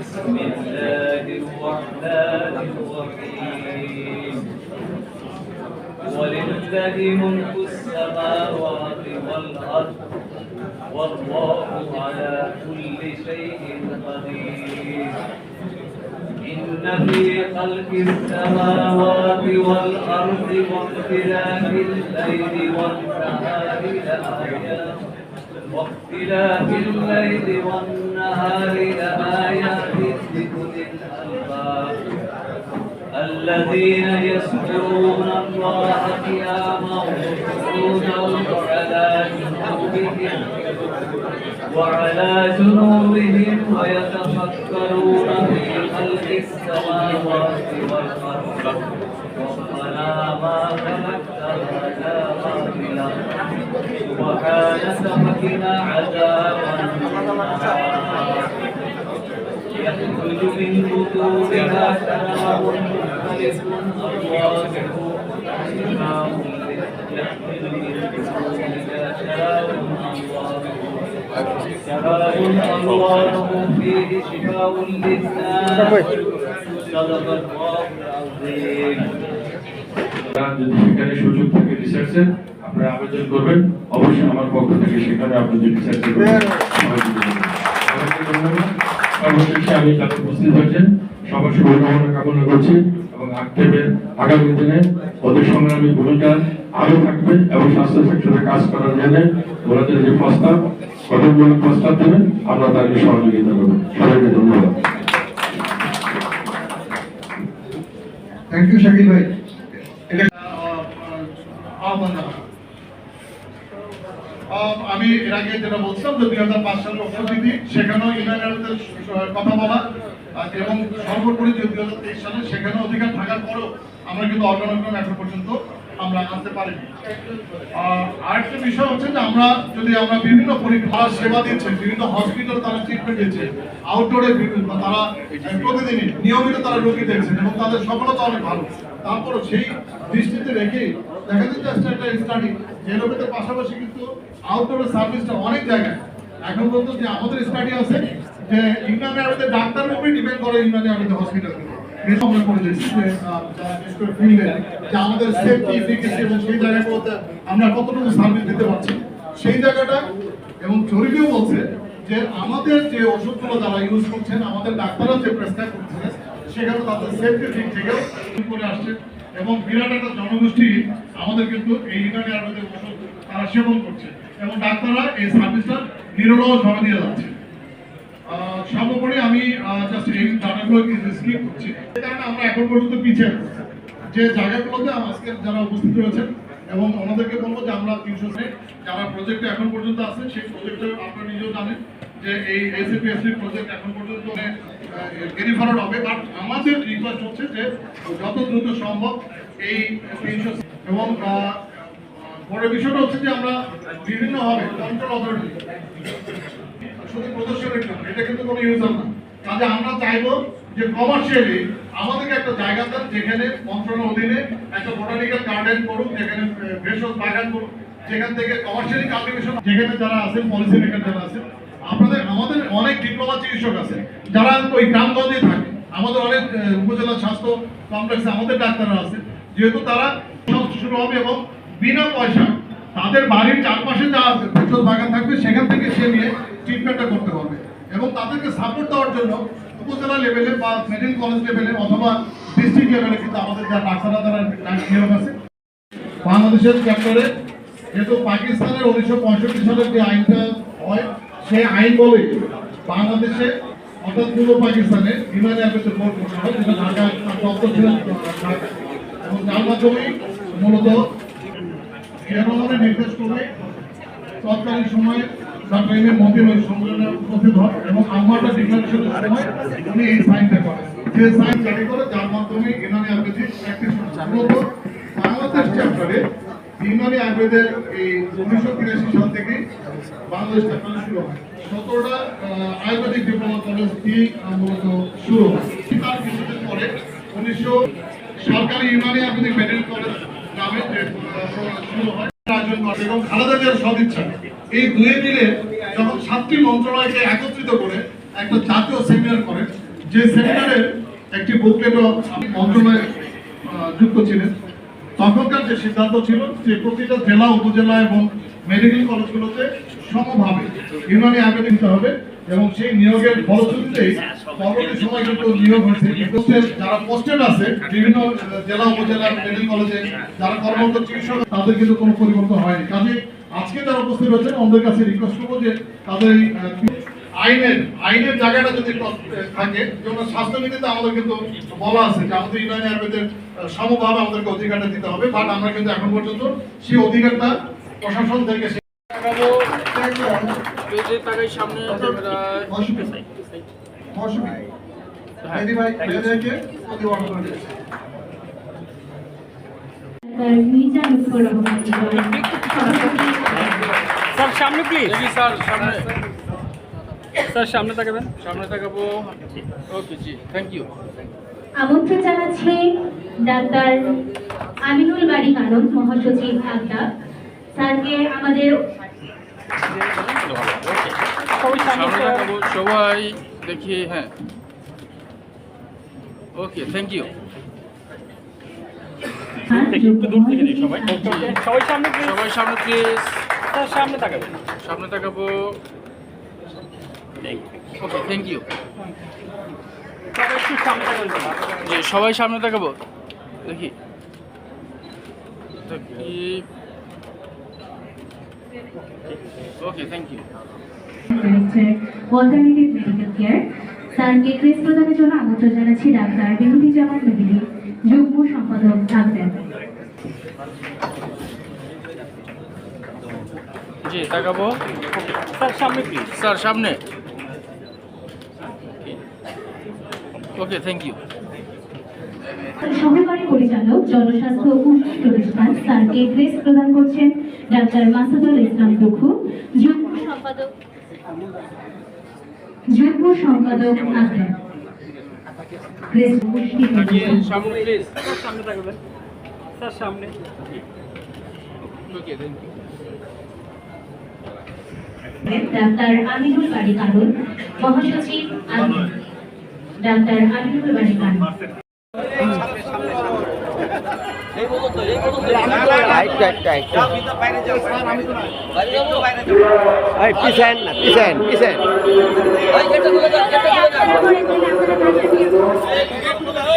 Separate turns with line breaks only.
بسم الله الرحمن الرحيم. ولله ملك السماوات والأرض والله على كل شيء قدير. إن في خلق السماوات والأرض واختلاف الليل والنهار لآيات. واختلاف الليل والنهار لآيات لأولي الألباب الذين يذكرون الله قياما وقعودا وعلى جنوبهم وعلى جنوبهم ويتفكرون في خلق السماوات والأرض ربنا ما خلقت هذا باطلا وحاية فقنا عذاب يخرج من بطونها ثمر مختلف ألوانه أنواع يحمل من بطونها شراب شراب ألوانه فيه شفاء للناس صدق الله العظيم.
Ben dedikleri çocuk gibi lisesi আপনারা আবেদন করবেন অবশ্যই আমার পক্ষ থেকে সেখানে আপনাদের রিসার্চের সর্বশেষে আমি তাদের উপস্থিত হয়েছেন। সবার শুভকামনা কামনা করছি এবং আগামী দিনে ওদের সংগ্রামী ভূমিকা আরও থাকবে এবং স্বাস্থ্য সেক্টরে কাজ করার জন্য ওনাদের যে প্রস্তাব কতগুলো প্রস্তাব দেবেন আমরা তাকে সহযোগিতা করব। সবাইকে ধন্যবাদ।
থ্যাংক ইউ শাকিল ভাই। এটা আহ্বান আমি এর আগে যেটা বলছিলাম যে দুই হাজার পাঁচ সালের উপস্থিতি সেখানেও ইউনাইটেডের কথা বলা এবং সর্বোপরি যে দুই হাজার তেইশ সালে সেখানে অধিকার থাকার পরেও আমরা কিন্তু অর্গানাইজেশন এখন পর্যন্ত আমরা আনতে পারিনি। আহ, আরেকটা বিষয় হচ্ছে যে আমরা যদি আমরা বিভিন্ন পরীক্ষা সেবা দিচ্ছে বিভিন্ন হসপিটাল তারা ট্রিটমেন্ট দিচ্ছে আউটডোরে তারা প্রতিদিনই নিয়মিত তারা রোগী দেখছেন এবং তাদের সফলতা অনেক ভালো। তারপরও সেই দৃষ্টিতে রেখে দেখা যাচ্ছে একটা স্টাডি জেনোভেটের পাশাপাশি কিন্তু আউটডোরের সার্ভিসটা অনেক জায়গায়। এখন পর্যন্ত যে আমাদের স্টাডি আছে, যে ইংল্যান্ডে আমাদের ডাক্তার উপরে ডিপেন্ড করে ইংল্যান্ডে আমাদের হসপিটাল ইউজ করছেন, আমাদের যে সেখানে তাদের আসছে। এবং বিরাট একটা জনগোষ্ঠী আমাদের কিন্তু এই ইউনানি আয়ুর্বেদিক ওষুধ তারা সেবন করছে এবং ডাক্তাররা এই সার্ভিসটা নিরলসভাবে দিয়ে যাচ্ছে সর্বোপরি আমি এই জায়গাগুলো স্কিপ করছি, এই কারণে আমরা এখন পর্যন্ত পিছিয়ে। যে জায়গাগুলোতে আজকে যারা উপস্থিত রয়েছেন এবং ওনাদেরকে বলব যে আমরা তিনশো যারা প্রজেক্টে এখন পর্যন্ত আছে, সেই প্রজেক্টে আপনারা নিজেও জানেন যে এই এসিপিএসসি প্রজেক্ট এখন পর্যন্ত গেরি ফরওয়ার্ড হবে বাট আমাদের রিকোয়েস্ট হচ্ছে যে যত দ্রুত সম্ভব এই তিনশো এবং পরের বিষয়টা হচ্ছে যে আমরা বিভিন্নভাবে কন্ট্রোল অথরিটি শুধু প্রদর্শনের জন্য, এটা কিন্তু কোনো ইউজার না। কাজে আমরা চাইব যে কমার্শিয়ালি আমাদেরকে একটা জায়গা দেন যেখানে মন্ত্রণালয়ের অধীনে একটা বোটানিক্যাল গার্ডেন করুক, যেখানে ভেষজ বাগান করুক, যেখান থেকে কমার্শিয়ালি কাল্টিভেশন যেখানে যারা আছেন পলিসি মেকার যারা আছেন অনেক ডিপ্লোমা চিকিৎসক আছে। যারা ওই গ্রামগঞ্জে থাকে, আমাদের অনেক উপজেলা স্বাস্থ্য কমপ্লেক্সে আমাদের ডাক্তাররা আছে। যেহেতু তারা শুরু হবে এবং বিনা পয়সা তাদের বাড়ির চারপাশে যা ভেষজ বাগান থাকবে, সেখান থেকে সে নিয়ে ট্রিটমেন্টটা করতে পারবে। এবং তাদেরকে সাপোর্ট দেওয়ার জন্য উপজেলা লেভেলে বা মেডিকেল কলেজ লেভেলে অথবা ডিস্ট্রিক্ট লেভেলে কিন্তু আমাদের যারা ডাক্তাররা, তারা নিয়োগ আছে। বাংলাদেশের চ্যাপ্টারে যেহেতু পাকিস্তানের উনিশশো পঁয়ষট্টি সালের যে আইনটা হয়, সেই আইন বলে বাংলাদেশে অর্থাৎ পূর্ব পাকিস্তানে বিমানে আবেদন বোর্ড করা হয়, যেটা ঢাকা দপ্তর ছিল এবং যার মাধ্যমেই মূলত এরকমের নির্দেশ করে তৎকালীন সময়ে এ মতিন ওই সম্মেলনে উপস্থিত হন এবং আহ্বানটা ডিক্লারেশনের সময় উনি এই সাইনটা করেন। যে সাইন জারি করে যার মাধ্যমে ইউনানি আয়ুর্বেদিক প্র্যাকটিস মূলত বাংলাদেশ চ্যাপ্টারে ইউনানি আয়ুর্বেদের এই উনিশশো তিরাশি সাল থেকে বাংলাদেশ চ্যাপ্টারে শুরু হয়। সতেরোটা আয়ুর্বেদিক ডিপ্লোমা কলেজ দিয়ে শুরু হয়। তার কিছুদিন পরে উনিশশো সরকারি ইউনানি আয়ুর্বেদিক মেডিকেল কলেজ নামে শুরু হয়। যখন সাতটি মন্ত্রণালয়কে একত্রিত করে একটা যে একটি বুকলেটও মন্ত্রণালয়ে যুক্ত ছিলেন। তখনকার যে সিদ্ধান্ত ছিল, যে প্রতিটা জেলা, উপজেলা এবং মেডিকেল কলেজগুলোতে সমভাবে ইউনানি আবেদন দিতে হবে এবং সেই নিয়োগের ফলশ্রুতিতেই পরবর্তী সময় কিন্তু নিয়োগ হয়েছে। যারা পোস্টেড আছে, বিভিন্ন জেলা, উপজেলা মেডিকেল কলেজে যারা কর্মরত চিকিৎসক, তাদের কিন্তু কোনো পরিবর্তন হয়নি। কাজে আজকে যারা উপস্থিত রয়েছেন আমাদের কাছে রিকোয়েস্ট করব যে তাদের আইনের আইনের জায়গাটা যদি থাকে যেমন স্বাস্থ্যবিধিতে আমাদের কিন্তু বলা আছে যে আমাদের ইউনানি আয়ুর্বেদের সমভাবে আমাদেরকে অধিকারটা দিতে হবে বাট আমরা কিন্তু এখন পর্যন্ত সেই অধিকারটা প্রশাসন থেকে সে-
পেজে তাকাই সামনে ক্যামেরা
মিজান
স্যার সামনে প্লিজ
স্যার সামনে।
স্যার সামনে তাকাবেন?
সামনে তাকাবো? ওকে জি। থ্যাংক ইউ
আমন্ত্রণ জানাচ্ছি ডাক্তার আমিনুল বাড়ি কারণ মহাসচিব আড্ডা স্যারকে আমাদের
সবাই
তাকাবো? দেখি হ্যাঁ। ওকে থ্যাংক ইউ
একটু দূর থেকে দিই সবাই। সবাই সামনে প্লিজ
সবাই সামনে প্লিজ
সামনে তাকাবেন।
সামনে তাকাবো। ওকে থ্যাংক ইউ
সবাই সামনে
সবাই তাকাবো? দেখি। Okay thank you
alternative medical care স্যারকে ক্রেস প্রদানের জন্য আমন্ত্রণ জানাচ্ছি ডাক্তার বিভূতি জামান যুগ্ম সম্পাদক ডাক্তার।
জি তাকাবো।
স্যার সামনে প্লিজ
স্যার সামনে। ওকে থ্যাংক ইউ
সহকারী পরিচালক জনস্বাস্থ্য উন্নয়ন প্রতিষ্ঠান স্যারকে ক্রেস প্রদান করছেন ডাক্তার মাসুদুল ইসলাম দুখু যুগ্ম সম্পাদক যুগ্ম সম্পাদক আগ্রা ক্রেস পুষ্টি প্রতিষ্ঠান।
সামনে প্লিজ
সামনে তাকাবেন। স্যার সামনে।
Okay thank you
doctor Aminul বাড়ি কারণ মহাসচিব ডাক্তার আমিনুল বাড়ি কারণ
এই পিছেন না পিছেন পিছেন
আপনারা